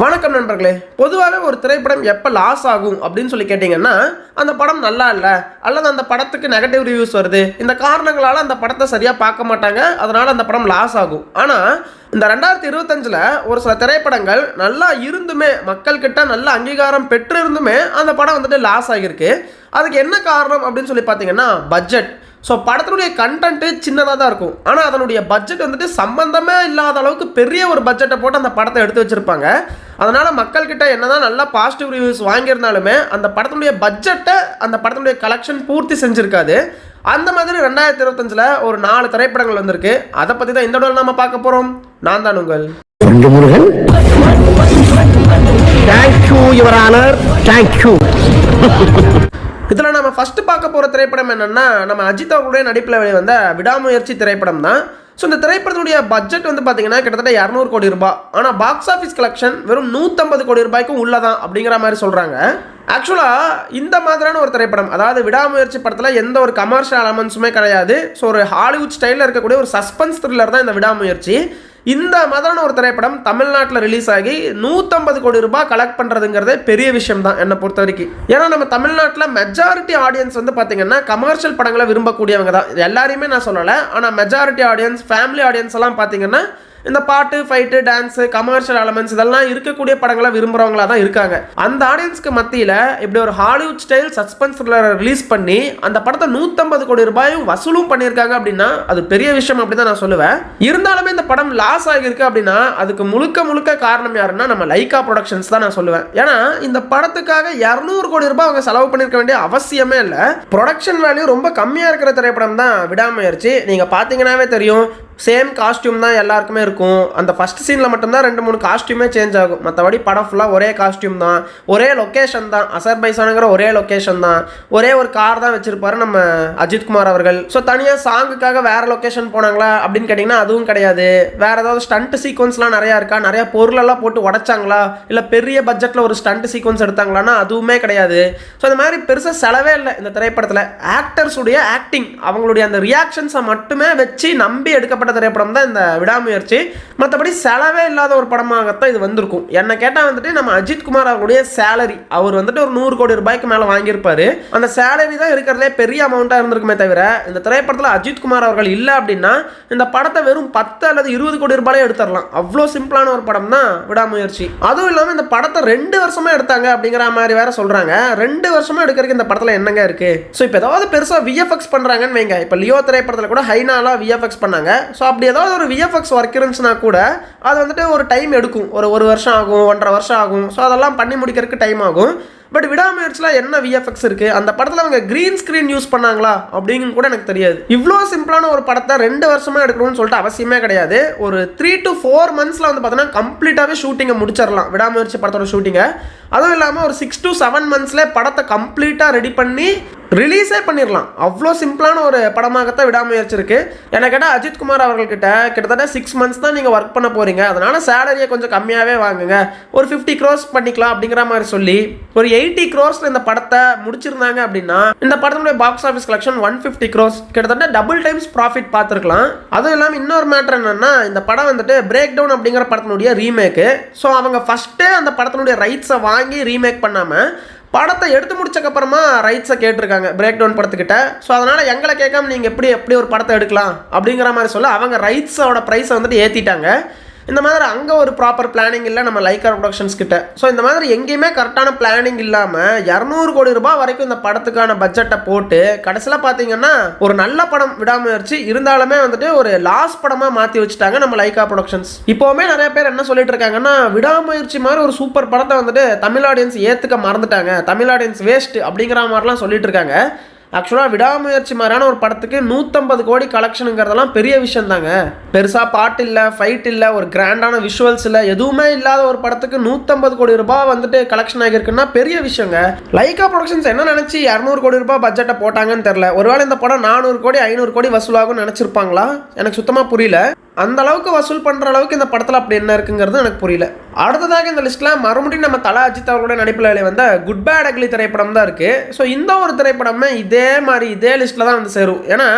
வணக்கம் நண்பர்களே பொதுவாகவே ஒரு திரைப்படம் எப்போ லாஸ் ஆகும் அப்படின்னு சொல்லி கேட்டிங்கன்னா அந்த படம் நல்லா இல்லை அல்லது அந்த படத்துக்கு நெகட்டிவ் ரிவ்யூஸ் வருது இந்த காரணங்களால் அந்த படத்தை சரியாக பார்க்க மாட்டாங்க அதனால் அந்த படம் லாஸ் ஆகும். ஆனால் இந்த ரெண்டாயிரத்தி இருபத்தஞ்சில் ஒரு சில திரைப்படங்கள் நல்லா இருந்துமே மக்கள்கிட்ட நல்ல அங்கீகாரம் பெற்று இருந்துமே அந்த படம் வந்துட்டு லாஸ் ஆகியிருக்கு. அதுக்கு என்ன காரணம் அப்படின்னு சொல்லி பார்த்தீங்கன்னா பட்ஜெட் ஸோ படத்தினுடைய கண்டென்ட்டு சின்னதாக தான் இருக்கும். ஆனால் அதனுடைய பட்ஜெட் வந்துட்டு சம்மந்தமே இல்லாத அளவுக்கு பெரிய ஒரு பட்ஜெட்டை போட்டு அந்த படத்தை எடுத்து வச்சுருப்பாங்க. அதனால் மக்கள்கிட்ட என்னதான் நல்லா பாசிட்டிவ் ரிவ்யூஸ் வாங்கியிருந்தாலுமே அந்த படத்தினுடைய பட்ஜெட்டை அந்த படத்தினுடைய கலெக்ஷன் பூர்த்தி செஞ்சுருக்காது. அந்த மாதிரி ரெண்டாயிரத்தி இருபத்தஞ்சில் ஒரு நாலு திரைப்படங்கள் வந்திருக்கு. அதை பற்றி தான் இந்த உடல் நம்ம பார்க்க போகிறோம் நான் தான் உங்கள் Murugan. Thank you your honour thank you இதில் நம்ம ஃபஸ்ட்டு பார்க்க போகிற திரைப்படம் என்னென்னா நம்ம அஜித் அவர்களுடைய நடிப்பில் வெளிவந்த விடாமுயற்சி திரைப்படம் தான். ஸோ இந்த திரைப்படத்தினுடைய பட்ஜெட் வந்து பார்த்தீங்கன்னா கிட்டத்தட்ட இரநூறு கோடி ரூபாய். ஆனால் பாக்ஸ் ஆஃபீஸ் கலெக்ஷன் வெறும் நூற்றம்பது கோடி ரூபாய்க்கும் உள்ளதான் அப்படிங்கிற மாதிரி சொல்கிறாங்க ஆக்சுவலாக இந்த மாதிரியான ஒரு திரைப்படம் அதாவது விடாமுயற்சி படத்தில் எந்த ஒரு கமர்ஷியல் அலமெண்ட்ஸுமே கிடையாது. ஸோ ஒரு ஹாலிவுட் ஸ்டைலில் இருக்கக்கூடிய ஒரு சஸ்பென்ஸ் த்ரில்லர் தான் இந்த விடாமுயற்சி. இந்த மாதிரியான ஒரு திரைப்படம் தமிழ்நாட்டில் ரிலீஸ் ஆகி நூற்றம்பது கோடி ரூபாய் கலெக்ட் பண்ணுறதுங்கிறதே பெரிய விஷயம் தான் என்னை பொறுத்த வரைக்கும். ஏன்னா நம்ம தமிழ்நாட்டில் மெஜாரிட்டி ஆடியன்ஸ் வந்து பார்த்தீங்கன்னா கமர்ஷியல் படங்களை விரும்பக்கூடியவங்க தான். எல்லாரையுமே நான் சொல்லலை. ஆனால் மெஜாரிட்டி ஆடியன்ஸ் ஃபேமிலி ஆடியன்ஸ் எல்லாம் பார்த்தீங்கன்னா இந்த பாட்டு ஃபைட்டு டான்ஸு கமர்ஷியல் எலமெண்ட்ஸ் இதெல்லாம் இருக்கக்கூடிய படங்களை விரும்புகிறவங்களா தான் இருக்காங்க. அந்த ஆடியன்ஸ்க்கு மத்தியில் இப்படி ஒரு ஹாலிவுட் ஸ்டைல் சஸ்பென்ஸ் ரிலீஸ் பண்ணி அந்த படத்தை நூற்றம்பது கோடி ரூபாயும் வசூலும் பண்ணியிருக்காங்க அப்படின்னா அது பெரிய விஷயம் அப்படி தான் நான் சொல்லுவேன். இருந்தாலுமே இந்த படம் லாஸ் ஆகியிருக்கு அப்படின்னா அதுக்கு முழுக்க முழுக்க காரணம் யாருன்னா நம்ம லைக்கா ப்ரொடக்ஷன்ஸ் தான் நான் சொல்லுவேன். ஏன்னா இந்த படத்துக்காக இரநூறு கோடி ரூபாய் அவங்க செலவு பண்ணியிருக்க வேண்டிய அவசியமே இல்லை. ப்ரொடக்ஷன் வேல்யூ ரொம்ப கம்மியாக இருக்கிற திரைப்படம் தான் விடாமுயற்சி. நீங்கள் பார்த்தீங்கன்னாவே தெரியும் சேம் காஸ்டியூம் தான் எல்லாருக்குமே இருக்கும். அந்த ஃபஸ்ட் சீனில் மட்டும்தான் ரெண்டு மூணு காஸ்டியூமே சேஞ்ச் ஆகும். மற்றபடி படம் ஃபுல்லாக ஒரே காஸ்டியூம் தான். ஒரே லொக்கேஷன் தான். அசர் பைசானுங்கிற ஒரே லொக்கேஷன் தான். ஒரே ஒரு கார் தான் வச்சுருப்பாரு நம்ம அஜித் குமார் அவர்கள். ஸோ தனியாக சாங்குக்காக வேறு லொக்கேஷன் போனாங்களா அப்படின்னு கேட்டிங்கன்னா அதுவும் கிடையாது. வேறு ஏதாவது ஸ்டண்ட் சீக்வன்ஸ்லாம் நிறையா இருக்கா? நிறையா பொருளெல்லாம் போட்டு உடைச்சாங்களா? இல்லை பெரிய பட்ஜெட்டில் ஒரு ஸ்டண்ட் சீக்வன்ஸ் எடுத்தாங்களான்னா அதுவுமே கிடையாது. ஸோ இந்த மாதிரி பெருசாக செலவே இல்லை இந்த திரைப்படத்தில். ஆக்டர்ஸுடைய ஆக்டிங் அவங்களுடைய அந்த ரியாக்ஷன்ஸை மட்டுமே வச்சு நம்பி எடுக்கப்பட்ட திரைப்படம் தான் இந்த விடாமுயற்சி. மற்றபடி செலவே இல்லாத ஒரு படமாகத்தான் இது வந்திருக்கும். என்ன கேட்டால் வந்துட்டு நம்ம அஜித் குமார் அவருடைய சேலரி அவர் வந்துட்டு ஒரு நூறு கோடி ரூபாய்க்கு மேலே வாங்கியிருப்பாரு. அந்த சேலரி தான் இருக்கிறதே பெரிய அமௌண்ட்டாக இருந்திருக்குமே தவிர இந்த திரைப்படத்தில் அஜித் குமார் அவர்கள் இல்லை அப்படின்னா இந்த படத்தை வெறும் பத்து அல்லது இருபது கோடி ரூபாயே எடுத்துடலாம். அவ்வளோ சிம்பிளான ஒரு படம் தான் விடாமுயற்சி. அதுவும் இல்லாமல் இந்த படத்தை ரெண்டு வருஷமாக எடுத்தாங்க அப்படிங்கிற மாதிரி வேற சொல்கிறாங்க ரெண்டு வருஷமாக எடுக்கிறதுக்கு இந்த படத்தில் என்னங்க இருக்குது ஸோ இப்போ ஏதாவது பெருசாக விஎஃப்எக்ஸ் பண்ணுறாங்கன்னு வைங்க. இப்போ லியோ திரைப்படத்தில் கூட ஹைனாலா விஎஃப்எக்ஸ் பண்ணாங்க. ஸோ அப்படி ஏதாவது ஒரு விஎஃப்எக்ஸ் ஒர்க் இருந்துச்சுன்னா கூட அது வந்துட்டு ஒரு டைம் எடுக்கும். ஒரு ஒரு வருஷம் ஆகும் ஒன்றரை வருஷம் ஆகும். ஸோ அதெல்லாம் பண்ணி முடிக்கிறதுக்கு டைம் ஆகும். பட் விடாமுயற்சியில் என்ன விஎஃப்எக்ஸ் இருக்குது அந்த படத்தில் அவங்க க்ரீன் ஸ்க்ரீன் யூஸ் பண்ணாங்களா? அப்படின்னு கூட எனக்கு தெரியாது. இவ்வளோ சிம்பிளான ஒரு படத்தை ரெண்டு வருஷமாக எடுக்கணும்னு சொல்லிட்டு அவசியமே கிடையாது. ஒரு த்ரீ டு ஃபோர் மந்த்ஸில் வந்து பார்த்தோன்னா கம்ப்ளீட்டாகவே ஷூட்டிங்கை முடிச்சிடலாம் விடாமுயற்சி படத்தோட ஷூட்டிங்கை அதுவும் இல்லாமல் ஒரு சிக்ஸ் டு செவன் மந்த்ஸில் படத்தை கம்ப்ளீட்டாக ரெடி பண்ணி ரிலீஸே பண்ணிடலாம் அவ்வளோ சிம்பிளான ஒரு படமாகத்தான் விடாமுயற்சி இருக்குது எனக்கு கேட்டால் அஜித் குமார் அவர்கள்கிட்ட கிட்டத்தட்ட சிக்ஸ் மந்த்ஸ் தான் நீங்கள் ஒர்க் பண்ண போகிறீங்க அதனால் சேலரியை கொஞ்சம் கம்மியாகவே வாங்குங்க. ஒரு ஃபிஃப்டி க்ரோஸ் பண்ணிக்கலாம் அப்படிங்கிற மாதிரி சொல்லி ஒரு எயிட்டி க்ரோஸில் இந்த படத்தை முடிச்சிருந்தாங்க அப்படின்னா இந்த படத்தினுடைய box office collection one fifty crore கிட்டத்தட்ட டபுள் டைம்ஸ் ப்ராஃபிட் பார்த்துருக்கலாம். அதுவும் இல்லாமல் இன்னொரு மேட்ரு என்னன்னா இந்த படம் வந்துட்டு பிரேக் டவுன் அப்படிங்கிற படத்தினுடைய ரீமேக்கு ஸோ அவங்க ஃபஸ்ட்டே அந்த படத்தினுடைய ரைட்ஸை வாங்கி ரீமேக் பண்ணாமல் படத்தை எடுத்து முடிச்சக்கப்புறமா ரைட்ஸை கேட்டிருக்காங்க பிரேக் டவுன் படத்துக்கிட்ட. ஸோ அதனால் எங்களை கேட்காம நீங்கள் எப்படி எப்படி ஒரு படத்தை எடுக்கலாம் அப்படிங்கிற மாதிரி சொல்ல அவங்க ரைட்ஸோட ப்ரைஸை வந்துட்டு ஏற்றிட்டாங்க இந்த மாதிரி அங்கே ஒரு ப்ராப்பர் பிளானிங் இல்லை நம்ம லைக்கர் ப்ரொடக்ஷன்ஸ் கிட்ட. ஸோ இந்த மாதிரி எங்கேயுமே கரெக்டான பிளானிங் இல்லாமல் இரநூறு கோடி ரூபாய் வரைக்கும் இந்த படத்துக்கான பட்ஜெட்டை போட்டு கடைசியில் பார்த்தீங்கன்னா ஒரு நல்ல படம் விடாமுயற்சி இருந்தாலுமே வந்துட்டு ஒரு லாஸ் படமாக மாற்றி வச்சுட்டாங்க நம்ம லைக்கா ப்ரொடக்ஷன்ஸ் இப்போவுமே நிறைய பேர் என்ன சொல்லிட்டு இருக்காங்கன்னா விடாமுயற்சி மாதிரி ஒரு சூப்பர் படத்தை வந்துட்டு தமிழ் ஆடியன்ஸ் ஏற்றுக்க மறந்துட்டாங்க. தமிழ் ஆடியன்ஸ் வேஸ்ட் அப்படிங்கிற மாதிரிலாம் சொல்லிட்டு இருக்காங்க. ஆக்சுவலாக விடாமுயற்சி மாதிரியான ஒரு படத்துக்கு நூற்றம்பது கோடி கலெக்ஷனுங்கிறதெல்லாம் பெரிய விஷயம் தாங்க பெருசாக பாட்டு இல்லை ஃபைட் இல்லை ஒரு கிராண்டான விஷுவல்ஸ் இல்லை எதுவுமே இல்லாத ஒரு படத்துக்கு நூற்றம்பது கோடி ரூபாய் வந்துட்டு கலெக்ஷன் ஆகியிருக்குன்னா பெரிய விஷயங்க. லைக்கா ப்ரொடக்ஷன்ஸ் என்ன நினச்சி இரநூறு கோடி ரூபாய் பட்ஜெட்டை போட்டாங்கன்னு தெரில ஒருவேளை இந்த படம் நானூறு கோடி ஐநூறு கோடி வசூலாகும்னு நினச்சிருப்பாங்களா? எனக்கு சுத்தமாக புரியல. அந்த அளவுக்கு வசூல் பண்ணுற அளவுக்கு இந்த படத்தில் அப்படி என்ன இருக்குங்கிறது எனக்கு புரியல. அடுத்ததாக இந்த லிஸ்ட்டில் மறுபடியும் நம்ம தலா அஜித் அவர்களோட நடிப்பில் வந்த குட் பேட் அக்லி திரைப்படம் தான் இருக்குது ஸோ இந்த ஒரு திரைப்படமே இதே மாதிரி இதே லிஸ்ட்டில் தான் வந்து சேரும். ஏன்னா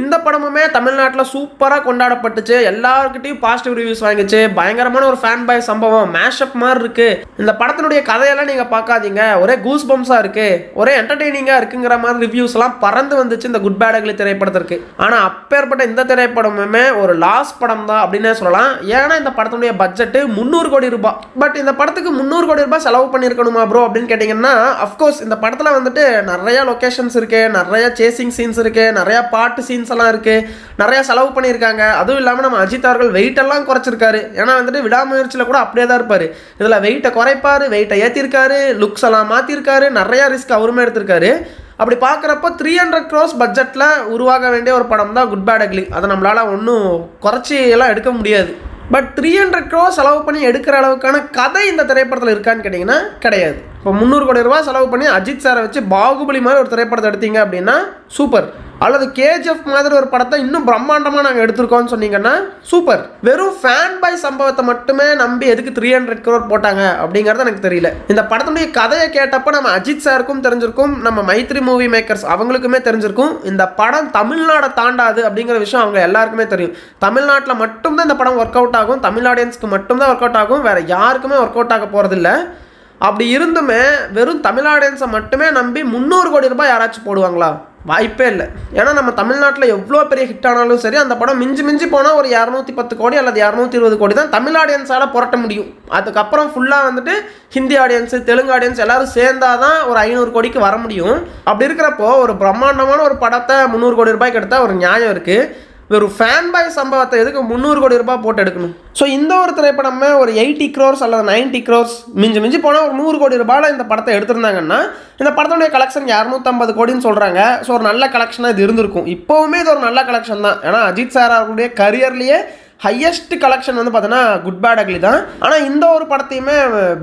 இந்த படமுமே தமிழ்நாட்டில் சூப்பராக கொண்டாடப்பட்டுச்சு. எல்லாருக்கிட்டையும் பாசிட்டிவ் ரிவ்யூஸ் வாங்கிச்சு. பயங்கரமான ஒரு ஃபேன் பாய் சம்பவம் மேஷப் மாதிரி இருக்கு. இந்த படத்தினுடைய கதையெல்லாம் நீங்கள் பார்க்காதீங்க. ஒரே கூஸ் பம்ஸாக இருக்கு. ஒரே என்டர்டெய்னிங்காக இருக்குங்கிற மாதிரி ரிவ்யூஸ்லாம் பறந்து வந்துச்சு இந்த குட் பேட் அக்லி திரைப்படத்திற்கு. ஆனால் அப்பேற்பட்ட இந்த திரைப்படமுமே ஒரு லாஸ் படம் தான் அப்படின்னே சொல்லலாம். ஏன்னா இந்த படத்தினுடைய பட்ஜெட்டு முந்நூறு கோடி ரூபாய். பட் இந்த படத்துக்கு முந்நூறு கோடி ரூபாய் செலவு பண்ணியிருக்கணுமா ப்ரோ அப்படின்னு கேட்டிங்கன்னா அஃப்கோர்ஸ் இந்த படத்தில் வந்துட்டு நிறையா லொக்கேஷன்ஸ் இருக்குது நிறையா சேசிங் சீன்ஸ் இருக்குது நிறையா பாட்டு சீன்ஸ் எல்லாம் இருக்கு. நிறையா செலவு பண்ணியிருக்காங்க. அதுவும் இல்லாமல் நம்ம அஜித் அவர்கள் வெயிட்டெல்லாம் குறைச்சிருக்காரு. ஏன்னா வந்துட்டு விடாமுயற்சியில் கூட அப்படியே தான் இருப்பார். இதில் வெயிட்டை குறைப்பார் வெயிட்டை ஏற்றிருக்காரு லுக்ஸ் எல்லாம் மாற்றிருக்காரு நிறையா ரிஸ்க் அவருமே எடுத்திருக்காரு. அப்படி பார்க்குறப்போ த்ரீ ஹண்ட்ரட் க்ரோஸ் பட்ஜெட்டில் உருவாக வேண்டிய ஒரு படம் தான் குட் பேட் அக்லி அதை நம்மளால் ஒன்றும் குறைச்சி எல்லாம் எடுக்க முடியாது. பட் த்ரீ ஹண்ட்ரட் க்ரோ செலவு பண்ணி எடுக்கிற அளவுக்கான கதை இந்த திரைப்படத்தில் இருக்கான்னு கேட்டிங்கன்னா கிடையாது. இப்போ முந்நூறு கோடி ரூபா செலவு பண்ணி அஜித் சாரை வச்சு பாகுபலி மாதிரி ஒரு திரைப்படத்தை எடுத்தீங்க அப்படின்னா சூப்பர் அல்லது கேஜிஎஃப் மாதிரி ஒரு படத்தை இன்னும் பிரம்மாண்டமாக நாங்கள் எடுத்திருக்கோம்னு சொன்னீங்கன்னா சூப்பர் வெறும் ஃபேன் பாய் சம்பவத்தை மட்டுமே நம்பி எதுக்கு த்ரீ ஹண்ட்ரட் க்ரோர் போட்டாங்க அப்படிங்கிறது எனக்கு தெரியல. இந்த படத்தினுடைய கதையை கேட்டப்போ நம்ம அஜித் சாருக்கும் தெரிஞ்சிருக்கும் நம்ம மைத்ரி மூவி மேக்கர்ஸ் அவங்களுக்குமே தெரிஞ்சிருக்கும் இந்த படம் தமிழ்நாடை தாண்டாது அப்படிங்கிற விஷயம் அவங்க எல்லாருக்குமே தெரியும். தமிழ்நாட்டில் மட்டும்தான் இந்த படம் ஒர்க் அவுட் ஆகும் தமிழ் ஆடியன்ஸ்க்கு மட்டும்தான் ஒர்க் அவுட் ஆகும் வேறு யாருக்குமே ஒர்க் அவுட் ஆக போகிறதில்ல அப்படி இருந்துமே வெறும் தமிழ் ஆடியன்ஸை மட்டுமே நம்பி முந்நூறு கோடி ரூபாய் யாராச்சும் போடுவாங்களா? வாய்ப்பே இல்லை. ஏன்னா நம்ம தமிழ்நாட்டில் எவ்வளோ பெரிய ஹிட் ஆனாலும் சரி அந்த படம் மிஞ்சி மிஞ்சி போனால் ஒரு இரநூத்தி பத்து கோடி அல்லது இரநூத்தி இருபது கோடி தான் தமிழ் ஆடியன்ஸால் புரட்ட முடியும். அதுக்கப்புறம் ஃபுல்லாக வந்துட்டு ஹிந்தி ஆடியன்ஸு தெலுங்கு ஆடியன்ஸ் எல்லோரும் சேர்ந்தால் தான் ஒரு ஐநூறு கோடிக்கு வர முடியும். அப்படி இருக்கிறப்போ ஒரு பிரம்மாண்டமான ஒரு படத்தை முந்நூறு கோடி ரூபாய்க்கு எடுத்தால் ஒரு நியாயம் இருக்குது வெறும் ஃபேன் பாய் சம்பவத்தை எதுக்கு முந்நூறு கோடி ரூபாய் போட்டு எடுக்கணும்? ஸோ இந்த ஒரு திரைப்படமே ஒரு எயிட்டி க்ரோர்ஸ் அல்லது நைன்ட்டி க்ரோர்ஸ் மிஞ்சி மிஞ்சி போனால் ஒரு நூறு கோடி ரூபாயில் இந்த படத்தை எடுத்திருந்தாங்கன்னா இந்த படத்துடைய கலெக்ஷன் இரநூத்தம்பது கோடின்னு சொல்கிறாங்க ஸோ ஒரு நல்ல கலெக்ஷனாக இது இருந்திருக்கும். இப்போவுமே இது ஒரு நல்ல கலெக்ஷன் தான். ஏன்னா அஜித் சார் அவருடைய கரியர்லேயே ஹையஸ்ட் கலெக்ஷன் வந்து பார்த்தோன்னா குட் பேட் அக்லி தான். ஆனால் இந்த ஒரு படத்தையுமே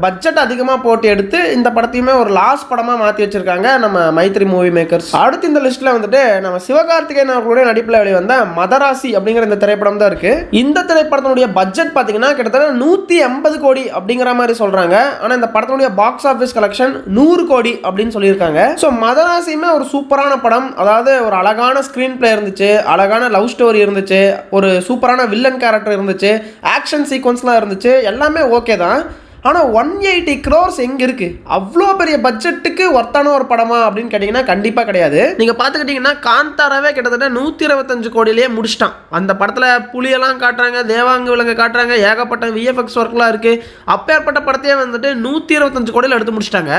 பட்ஜெட் அதிகமாக போட்டு எடுத்து இந்த படத்தையுமே ஒரு லாஸ்ட் படமாக மாற்றி வச்சுருக்காங்க நம்ம மைத்ரி மூவி மேக்கர்ஸ் அடுத்து இந்த லிஸ்ட்டில் வந்துட்டு நம்ம சிவகார்த்திகேயன் அவர்களுடைய நடிப்பில் வெளிவந்த மதராசி அப்படிங்கிற இந்த திரைப்படம் தான் இருக்குது இந்த திரைப்படத்தினுடைய பட்ஜெட் பார்த்தீங்கன்னா கிட்டத்தட்ட நூற்றி எண்பது கோடி அப்படிங்கிற மாதிரி சொல்கிறாங்க ஆனால் இந்த படத்தினுடைய பாக்ஸ் ஆஃபீஸ் கலெக்ஷன் நூறு கோடி அப்படின்னு சொல்லியிருக்காங்க. ஸோ மதராசியுமே ஒரு சூப்பரான படம். அதாவது ஒரு அழகான ஸ்க்ரீன் பிளே இருந்துச்சு அழகான லவ் ஸ்டோரி இருந்துச்சு ஒரு சூப்பரான வில்லன் கேரக்டர் இருந்துச்சு ஆக்ஷன் சீக்வன்ஸ்லாம் இருந்துச்சு எல்லாமே ஓகே தான். ஆனால் ஒன் எயிட்டி க்ரோர்ஸ் எங்கே இருக்குது அவ்வளோ பெரிய பட்ஜெட்டுக்கு ஒர்த்தான ஒரு படமா அப்படின்னு கேட்டிங்கன்னா கண்டிப்பாக கிடையாது. நீங்கள் பார்த்துக்கிட்டிங்கன்னா காந்தாராவே கிட்டத்தட்ட நூற்றி இருபத்தஞ்சு கோடியிலேயே முடிச்சிட்டான். அந்த படத்தில் புலியெல்லாம் காட்டுறாங்க தேவாங்க விலங்கு காட்டுறாங்க ஏகப்பட்ட விஎஃப்எக்ஸ் ஒர்க்லாம் இருக்குது அப்பேற்பட்ட படத்தையே வந்துட்டு நூற்றி இருபத்தஞ்சு கோடியில் எடுத்து முடிச்சிட்டாங்க.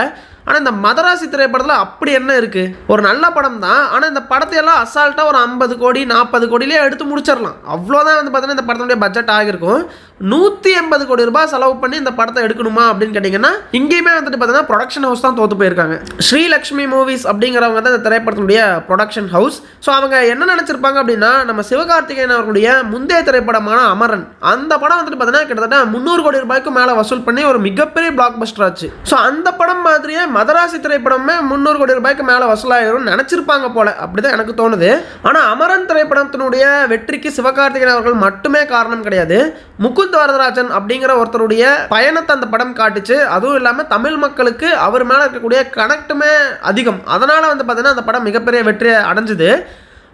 ஆனால் இந்த மதராசி திரைப்படத்தில் அப்படி என்ன இருக்குது ஒரு நல்ல படம் தான் ஆனால் இந்த படத்தையெல்லாம் அசால்ட்டாக ஒரு ஐம்பது கோடி நாற்பது கோடியிலே எடுத்து முடிச்சிடலாம். அவ்வளோதான் வந்து பார்த்தீங்கன்னா இந்த படத்தினுடைய பட்ஜெட் ஆகிருக்கும் நூற்றி எண்பது கோடி ரூபாய் செலவு பண்ணி இந்த படத்தை எடுக்கணுமா அப்படின்னு கேட்டிங்கன்னா இங்கேயுமே வந்துட்டு பார்த்தீங்கன்னா ப்ரொடக்ஷன் ஹவுஸ் தான் தோற்று போயிருக்காங்க. ஸ்ரீலக்ஷ்மி மூவிஸ் அப்படிங்கிறவங்க தான் இந்த திரைப்படத்தினுடைய ப்ரொடக்ஷன் ஹவுஸ் ஸோ அவங்க என்ன நினச்சிருப்பாங்க அப்படின்னா நம்ம சிவகார்த்திகேயன் அவர்களுடைய முந்தைய திரைப்படமான அமரன். அந்த படம் வந்துட்டு பார்த்தீங்கன்னா கிட்டத்தட்ட முந்நூறு கோடி ரூபாய்க்கு மேலே வசூல் பண்ணி ஒரு மிகப்பெரிய பிளாக் பஸ்டர் ஆச்சு. ஸோ அந்த படம் மாதிரியே மதராசி திரைப்படமே முந்நூறு கோடி ரூபாய்க்கு மேலே வசூலாயிரும் நினச்சிருப்பாங்க போல. அப்படிதான் எனக்கு தோணுது. ஆனால் அமரன் திரைப்படத்தினுடைய வெற்றிக்கு சிவகார்த்திகேயன் அவர்கள் மட்டுமே காரணம் கிடையாது. முகுந்த் வரதராஜன் அப்படிங்கிற ஒருத்தருடைய பயணத்தை அந்த படம் காட்டுச்சு. அதுவும் இல்லாமல் தமிழ் மக்களுக்கு அவர் மேலே இருக்கக்கூடிய கனெக்ட்டுமே அதிகம். அதனால் வந்து பார்த்தீங்கன்னா அந்த படம் மிகப்பெரிய வெற்றியை அடைஞ்சுது.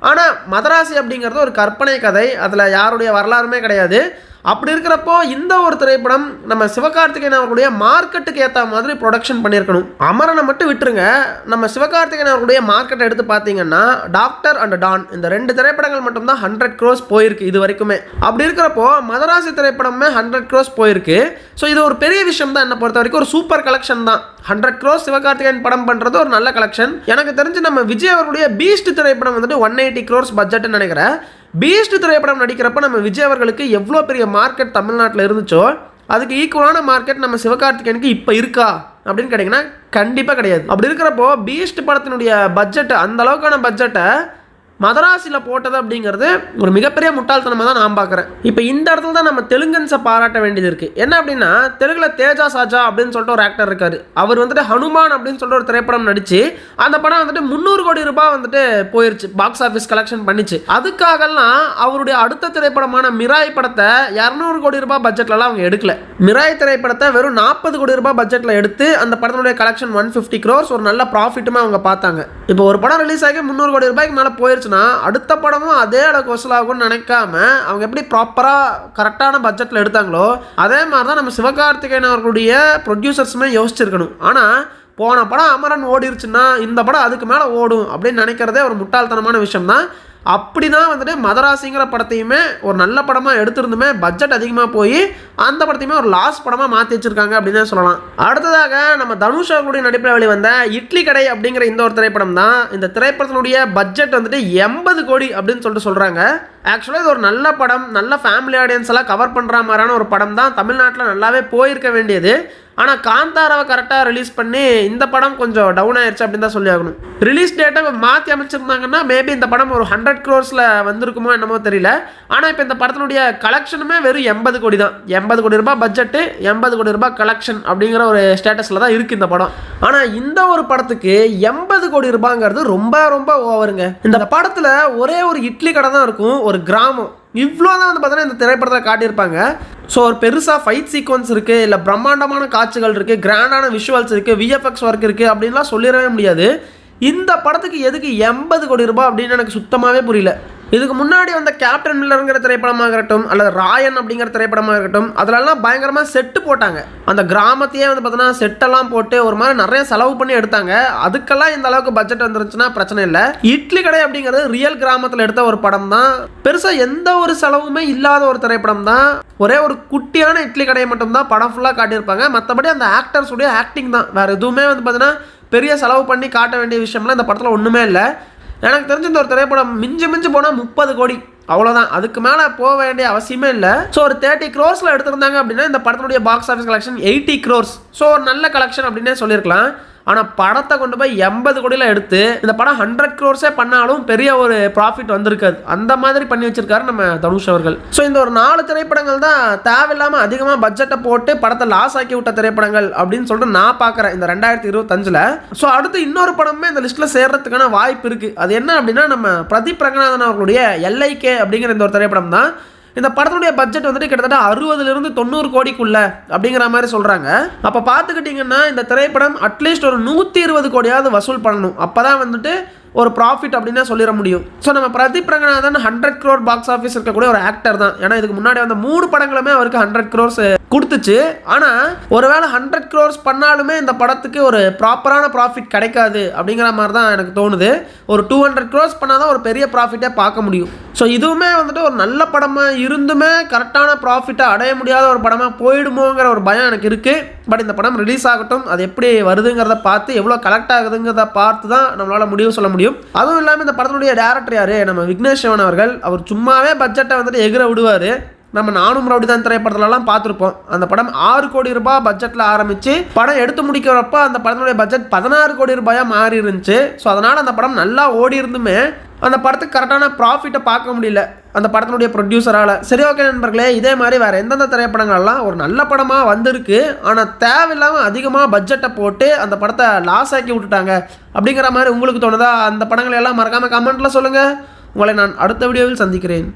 ஆனால் மதராசி அப்படிங்கிறது ஒரு கற்பனை கதை. அதில் யாருடைய வரலாறுமே கிடையாது. அப்படி இருக்கிறப்போ இந்த ஒரு திரைப்படம் நம்ம சிவகார்த்திகேயன் அவர்களுடைய மார்க்கெட்டுக்கு ஏற்ற மாதிரி ப்ரொடக்ஷன் பண்ணியிருக்கணும். அமரனை மட்டும் விட்டுருங்க. நம்ம சிவகார்த்திகேயன் அவர்களுடைய மார்க்கெட்டை எடுத்து பார்த்தீங்கன்னா டாக்டர் அண்ட் டான் இந்த ரெண்டு திரைப்படங்கள் மட்டும்தான் ஹண்ட்ரட் க்ரோஸ் போயிருக்கு இது வரைக்குமே. அப்படி இருக்கிறப்போ மதராசி திரைப்படமே ஹண்ட்ரட் க்ரோஸ் போயிருக்கு. ஸோ இது ஒரு பெரிய விஷயம் தான் என்னை பொறுத்த வரைக்கும். ஒரு சூப்பர் கலெக்ஷன் தான். ஹண்ட்ரட் க்ரோஸ் சிவகார்த்திகேயன் படம் பண்ணுறது ஒரு நல்ல கலெக்ஷன் எனக்கு தெரிஞ்சு நம்ம விஜய் அவர்களுடைய பீஸ்ட் திரைப்படம் வந்துட்டு ஒன் எயிட்டி க்ரோர்ஸ் பட்ஜெட்னு நினைக்கிறேன். பீஸ்ட் திரைப்படம் நடிக்கிறப்ப நம்ம விஜய் அவர்களுக்கு எவ்வளோ பெரிய மார்க்கெட் தமிழ்நாட்டில் இருந்துச்சோ அதுக்கு ஈக்குவலான மார்க்கெட் நம்ம சிவகார்த்திகேயனுக்கு இப்போ இருக்கா? அப்படின்னு கேட்டிங்கன்னா கண்டிப்பாக கிடையாது. அப்படி இருக்கிறப்போ பீஸ்ட் படத்தினுடைய பட்ஜெட் அந்த அளவுக்கான பட்ஜெட்டை மதராசியில் போட்டது அப்படிங்கிறது ஒரு மிகப்பெரிய முட்டாள்தனமாக தான் நான் பார்க்குறேன். இப்போ இந்த இடத்துல தான் நம்ம தெலுங்கன்ஸை பாராட்ட வேண்டியது இருக்குது என்ன அப்படின்னா தெலுங்கில் தேஜா சாஜா அப்படின்னு சொல்லிட்டு ஒரு ஆக்டர் இருக்கார். அவர் வந்துட்டு ஹனுமான் அப்படின்னு சொல்லிட்டு ஒரு திரைப்படம் நடித்து அந்த படம் வந்துட்டு முந்நூறு கோடி ரூபாய் வந்துட்டு போயிருச்சு. பாக்ஸ் ஆஃபீஸ் கலெக்ஷன் பண்ணிச்சு. அதுக்காகலாம் அவருடைய அடுத்த திரைப்படமான மிராய் படத்தை இரநூறு கோடி ரூபாய் பட்ஜெட்லலாம் அவங்க எடுக்கல. மிராய் திரைப்படத்தை வெறும் நாற்பது கோடி ரூபாய் பட்ஜெட்டில் எடுத்து அந்த படத்தினுடைய கலெக்ஷன் ஒன் ஃபிஃப்டி க்ரோர்ஸ் ஒரு நல்ல ப்ராஃபிட்டுமே அவங்க பார்த்தாங்க. இப்போ ஒரு படம் ரிலீஸ் ஆகி முந்நூறு கோடி ரூபாய்க்கு மேலே போயிருச்சுன்னா அடுத்த படமும் அதே அளவுக்கு வசூலாகும்னு நினைக்காம அவங்க எப்படி ப்ராப்பராக கரெக்டான பட்ஜெட்டில் எடுத்தாங்களோ அதே மாதிரி தான் நம்ம சிவகார்த்திகேயன் அவர்களுடைய ப்ரொடியூசர்ஸுமே யோசிச்சிருக்கணும். ஆனால் போன படம் அமரன் ஓடிருச்சுன்னா இந்த படம் அதுக்கு மேலே ஓடும் அப்படின்னு நினைக்கிறதே ஒரு முட்டாள்தனமான விஷயம் தான் அப்படி தான் வந்துட்டு மதராசிங்கிற படத்தையுமே ஒரு நல்ல படமாக எடுத்திருந்துமே பட்ஜெட் அதிகமாக போய் அந்த படத்தையுமே ஒரு லாஸ் படமாக மாற்றி வச்சிருக்காங்க அப்படின்னு தான் சொல்லலாம். அடுத்ததாக நம்ம தனுஷ் அவர்களுடைய நடிப்பில் வெளிவந்த இட்லி கடை அப்படிங்கிற இந்த ஒரு திரைப்படம் தான் இந்த திரைப்படத்தினுடைய பட்ஜெட் வந்துட்டு எண்பது கோடி அப்படின்னு சொல்லிட்டு சொல்கிறாங்க ஆக்சுவலாக இது ஒரு நல்ல படம். நல்ல ஃபேமிலி ஆடியன்ஸ் எல்லாம் கவர் பண்ணுற மாதிரியான ஒரு படம் தான். தமிழ்நாட்டில் நல்லாவே போயிருக்க வேண்டியது. ஆனால் காந்தாராவை கரெக்டாக ரிலீஸ் பண்ணி இந்த படம் கொஞ்சம் டவுன் ஆயிடுச்சு அப்படின்னு தான் சொல்லி ஆகணும் ரிலீஸ் டேட்டை மாற்றி அமைச்சிருந்தாங்கன்னா மேபி இந்த படம் ஒரு ஹண்ட்ரட் க்ரோர்ஸில் வந்திருக்குமோ என்னமோ தெரியல. ஆனால் இப்போ இந்த படத்தினுடைய கலெக்ஷனுமே வெறும் எண்பது கோடி தான். எண்பது கோடி ரூபாய் பட்ஜெட்டு எண்பது கோடி ரூபாய் கலெக்ஷன் அப்படிங்கிற ஒரு ஸ்டேட்டஸில் தான் இருக்குது இந்த படம். ஆனால் இந்த ஒரு படத்துக்கு எண்பது கோடி ரூபாங்கிறது ரொம்ப ரொம்ப ஓவருங்க இந்த படத்தில் ஒரே ஒரு இட்லி கடை தான் இருக்கும். ஒரு கிராமம். இவ்வளோ தான் வந்து பார்த்தோன்னா இந்த திரைப்படத்தில் காட்டியிருப்பாங்க. ஸோ ஒரு பெருசாக ஃபைட் சீக்வன்ஸ் இருக்குது இல்லை பிரம்மாண்டமான காட்சிகள் இருக்குது கிராண்டான விஷுவல்ஸ் இருக்குது விஎஃப்எக்ஸ் ஒர்க் இருக்குது அப்படின்லாம் சொல்லிடவே முடியாது. இந்த படத்துக்கு எதுக்கு எண்பது கோடி ரூபாய் அப்படின்னு எனக்கு சுத்தமாகவே புரியல. இதுக்கு முன்னாடி வந்த கேப்டன் மில்லருங்கிற திரைப்படமாக இருக்கட்டும் அல்லது ராயன் அப்படிங்கிற திரைப்படமாக இருக்கட்டும் அதிலெல்லாம் பயங்கரமாக செட்டு போட்டாங்க. அந்த கிராமத்தையே வந்து பார்த்தீங்கன்னா செட்டெல்லாம் போட்டு ஒரு மாதிரி நிறைய செலவு பண்ணி எடுத்தாங்க. அதுக்கெல்லாம் இந்த அளவுக்கு பட்ஜெட் வந்துருச்சுன்னா பிரச்சனை இல்லை. இட்லி கடை அப்படிங்கிறது ரியல் கிராமத்தில் எடுத்த ஒரு படம் தான். பெருசாக எந்த ஒரு செலவுமே இல்லாத ஒரு திரைப்படம் தான். ஒரே ஒரு குட்டியான இட்லி கடையை மட்டும்தான் படம் ஃபுல்லாக காட்டியிருப்பாங்க. மற்றபடி அந்த ஆக்டர்ஸுடைய ஆக்டிங் தான். வேறு எதுவுமே வந்து பார்த்தீங்கன்னா பெரிய செலவு பண்ணி காட்ட வேண்டிய விஷயம்லாம் இந்த படத்தில் ஒன்றுமே இல்லை. எனக்கு தெரிஞ்ச இந்த ஒரு திரைப்படம் மிஞ்சி மிஞ்சி போனால் முப்பது கோடி. அவ்வளோதான் அதுக்கு மேலே போக வேண்டிய அவசியமே இல்லை. ஸோ ஒரு தேர்ட்டி க்ரோர்ஸில் எடுத்திருந்தாங்க அப்படின்னா இந்த படத்தினுடைய box office collection eighty crores so ஒரு நல்ல கலெக்ஷன் அப்படின்னே சொல்லியிருக்கலாம். ஆனால் படத்தை கொண்டு போய் எண்பது கோடியில் எடுத்து இந்த படம் ஹண்ட்ரட் க்ரோர்ஸே பண்ணாலும் பெரிய ஒரு ப்ராஃபிட் வந்திருக்காது. அந்த மாதிரி பண்ணி வச்சிருக்காரு நம்ம தனுஷ் அவர்கள். ஸோ இந்த ஒரு நாலு திரைப்படங்கள் தான் தேவையில்லாமல் அதிகமாக பட்ஜெட்டை போட்டு படத்தை லாஸ் ஆக்கி விட்ட திரைப்படங்கள் அப்படின்னு சொல்லிட்டு நான் பார்க்குறேன் இந்த ரெண்டாயிரத்தி இருபத்தஞ்சில். ஸோ அடுத்து இன்னொரு படமே இந்த லிஸ்ட்டில் சேர்றதுக்கான வாய்ப்பு இருக்குது அது என்ன அப்படின்னா நம்ம பிரதீப் ரங்கநாதன் அவர்களுடைய எல்ஐகே அப்படிங்கிற இந்த ஒரு திரைப்படம் தான். இந்த படத்துடைய பட்ஜெட் வந்துட்டு கிட்டத்தட்ட அறுபதுலேருந்து தொண்ணூறு கோடிக்குள்ள அப்படிங்கிற மாதிரி சொல்கிறாங்க அப்போ பார்த்துக்கிட்டிங்கன்னா இந்த திரைப்படம் அட்லீஸ்ட் ஒரு நூற்றி இருபது கோடியாவது வசூல் பண்ணணும். அப்போ தான் வந்துட்டு ஒரு ப்ராஃபிட் அப்படின்னே சொல்லிட முடியும். ஸோ நம்ம Pradeep Ranganathan hundred crore box office இருக்கக்கூடிய ஒரு ஆக்டர் தான். ஏன்னா இதுக்கு முன்னாடி வந்த மூணு படங்களுமே அவருக்கு ஹண்ட்ரட் க்ரோர்ஸ் கொடுத்துச்சு. ஆனால் ஒருவேளை ஹண்ட்ரட் க்ரோர்ஸ் பண்ணாலுமே இந்த படத்துக்கு ஒரு ப்ராப்பரான ப்ராஃபிட் கிடைக்காது அப்படிங்கிற மாதிரி தான் எனக்கு தோணுது. ஒரு டூ ஹண்ட்ரட் க்ரோர்ஸ் பண்ணால் தான் ஒரு பெரிய ப்ராஃபிட்டே பார்க்க முடியும். ஸோ இதுவுமே வந்துட்டு ஒரு நல்ல படமாக இருந்துமே கரெக்டான ப்ராஃபிட்டை அடைய முடியாத ஒரு படமாக போயிடுமோங்கிற ஒரு பயம் எனக்கு இருக்குது பட் இந்த படம் ரிலீஸ் ஆகட்டும் அது எப்படி வருதுங்கிறத பார்த்து எவ்வளோ கலெக்ட் ஆகுதுங்கிறத பார்த்து தான் நம்மளால் முடிவு சொல்ல முடியும். அதுவும் இல்லாமல் இந்த படத்தினுடைய டேரக்டர் யார்? நம்ம விக்னேஷ் சிவன் அவர்கள். அவர் சும்மாவே பட்ஜெட்டை வந்துட்டு எகிர விடுவார். நம்ம நானும் ரவுடி தான் திரைப்படத்துலலாம் பார்த்துருப்போம். அந்த படம் ஆறு கோடி ரூபாய் பட்ஜெட்டில் ஆரம்பித்து படம் எடுத்து முடிக்கிறப்ப அந்த படத்தினுடைய பட்ஜெட் பதினாறு கோடி ரூபாயாக மாறி இருந்துச்சு ஸோ அதனால் அந்த படம் நல்லா ஓடி இருந்துமே அந்த படத்துக்கு கரெக்டான ப்ராஃபிட்டை பார்க்க முடியல. அந்த படத்தினுடைய ப்ரொடியூசரால் சரி ஓகே நண்பர்களே இதே மாதிரி வேறு எந்தெந்த திரைப்படங்கள்லாம் ஒரு நல்ல படமாக வந்திருக்கு ஆனால் தேவையில்லாமல் அதிகமாக பட்ஜெட்டை போட்டு அந்த படத்தை லாஸ் ஆக்கி விட்டுட்டாங்க அப்படிங்கிற மாதிரி உங்களுக்கு தோணுதா? அந்த படங்களை எல்லாம் மறக்காமல் கமெண்ட்டில் சொல்லுங்கள் உங்களை நான் அடுத்த வீடியோவில் சந்திக்கிறேன்.